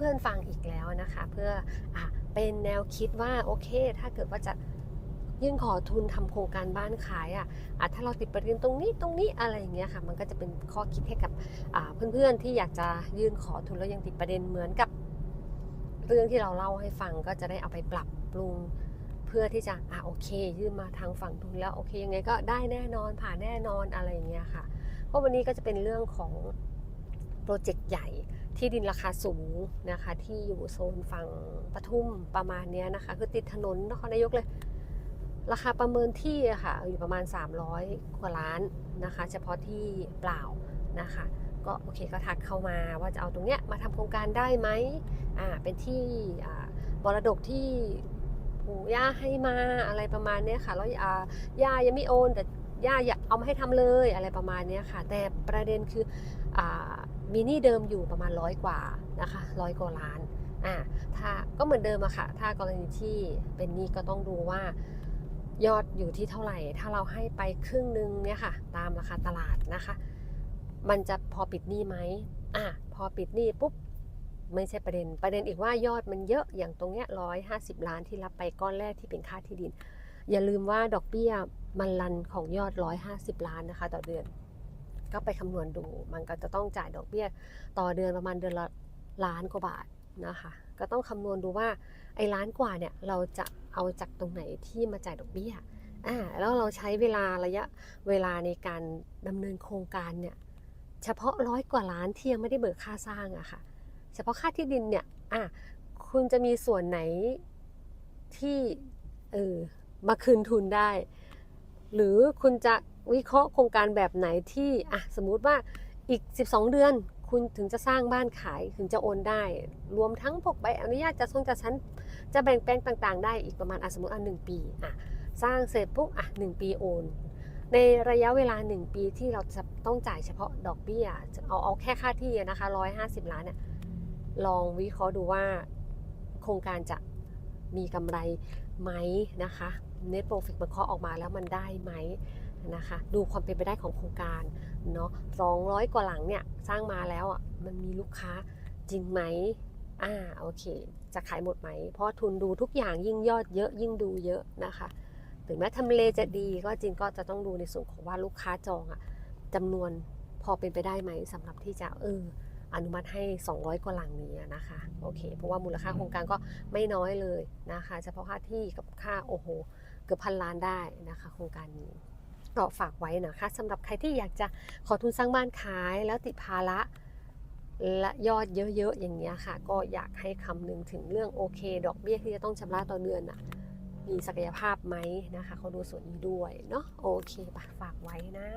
เพื่อนๆฟังอีกแล้วนะคะ เพื่ออเป็นแนวคิดว่าโอเค ถ้าเกิดว่าจะยื่นขอทุนทำโครงการบ้านขายอะอะถ้าเราติดประเด็นตรงนี้ตรงนี้อะไรอย่างเงี้ยค่ะ มันก็จะเป็นข้อคิดให้กับเพื่อนๆที่อยากจะยื่นขอทุนแล้วยังติดประเด็นเหมือนกับ เรื่องที่เราเล่าให้ฟังก็จะได้เอาไปปรับปรุงเพื่อที่จะอะโอเค ยื่นมาทางฝั่งทุนแล้วโอเคยังไงก็ได้แน่นอนผ่านแน่นอนอะไรอย่างเงี้ยค่ะเพราะวันนี้ก็จะเป็นเรื่องของโปรเจกต์ใหญ่ ที่ดินราคาสูงนะคะ ที่อยู่โซนฝั่งปทุมประมาณนี้นะคะ คือติดถนนนครนายกเลย ราคาประเมินที่ะค่ะ อยู่ประมาณ 300 กว่าล้านนะคะ เฉพาะที่เปล่านะคะ ก็โอเคก็ทักเข้ามาว่าจะเอาตรงเนี้ยมาทำโครงการได้ไหมอ่าเป็นที่อ่ามรดกที่ปู่ย่าให้มาอะไรประมาณนี้ค่ะแล้วอ่าย่ายังไม่โอนแต่ย่าอยากเอามาให้ทำเลยอะไรประมาณนี้ค่ะ แต่ประเด็นคืออ่า มีหนี้เดิมอยู่ประมาณร้อยกว่านะคะร้อยกว่าล้านอ่าถ้าก็เหมือนเดิมอะค่ะ ถ้ากรณีที่เป็นหนี้ก็ต้องดูว่ายอดอยู่ที่เท่าไหร่ ถ้าเราให้ไปครึ่งนึงเนี่ยค่ะ ตามราคาตลาดนะคะ มันจะพอปิดหนี้ไหมอะพอปิดหนี้ปุ๊บไม่ใช่ประเด็น ประเด็นอีกว่ายอดมันเยอะอย่างตรงเนี้ยร้อยห้าสิบล้านที่รับไปก้อนแรกที่เป็นค่าที่ดิน อย่าลืมว่าดอกเบี้ยมันรันของยอดร้อยห้าสิบล้านนะคะ ต่อเดือน ก็ไปคำนวณดู มันก็จะต้องจ่ายดอกเบี้ยต่อเดือนประมาณเดือนละล้านกว่าบาทนะคะ ก็ต้องคำนวณดูว่าไอ้ล้านกว่าเนี่ยเราจะเอาจากตรงไหนที่มาจ่ายดอกเบี้ยอ่าแล้วเราใช้เวลาระยะเวลาในการดำเนินโครงการเนี่ยเฉพาะร้อยกว่าล้านที่ยังไม่ได้เบิกค่าสร้างอะค่ะ เฉพาะค่าที่ดินเนี่ยอะคุณจะมีส่วนไหนที่เออมาคืนทุนได้ หรือคุณจะ วิเคราะห์โครงการแบบไหนที่อะสมมุติว่าอีก 12 เดือนคุณถึงจะสร้างบ้านขายถึงจะโอนได้ รวมทั้งพวกใบอนุญาตจะทรงจะชั้นจะแบ่งแปลงต่าง ๆ ได้อีกประมาณอะสมมติอะหนึ่งปีอะสร้างเสร็จปุ๊บอะหนึ่งปีโอน ในระยะเวลา 1 ปีที่เราจะต้องจ่ายเฉพาะดอกเบี้ยเอาเอาแค่ค่าที่อะนะคะ150ล้านเนี่ยลองวิเคราะห์ดูว่าโครงการจะมีกำไรไหมนะคะ Net Profit มันเคาะออกมาแล้วมันได้ไหม นะคะ ดูความเป็นไปได้ของโครงการเนาะ200กว่าหลังเนี่ยสร้างมาแล้วอะมันมีลูกค้าจริงไหมอ่าโอเค จะขายหมดไหม เพราะทุนดูทุกอย่างยิ่งยอดเยอะยิ่งดูเยอะนะคะถึงแม้ทำเลจะดีก็จริงก็จะต้องดูในส่วนของว่าลูกค้าจองอะจำนวนพอเป็นไปได้ไหมสำหรับที่จะเอออนุมัติให้ 200 กว่าหลังนี้นะคะโอเค เพราะว่ามูลค่าโครงการก็ไม่น้อยเลยนะคะ เฉพาะค่าที่กับค่าโอ้โห เกือบพันล้านได้นะคะ โครงการนี้ ก็ฝากไว้นะคะสำหรับใครที่อยากจะขอทุนสร้างบ้านขายแล้วติดภาระและยอดเยอะๆอย่างเงี้ยค่ะ ก็อยากให้คำนึงถึงเรื่องโอเค ดอกเบี้ยที่จะต้องชำระต่อเดือนอะมีศักยภาพไหมนะคะเขาดูส่วนนี้ด้วยเนาะโอเคปะฝากไว้นะ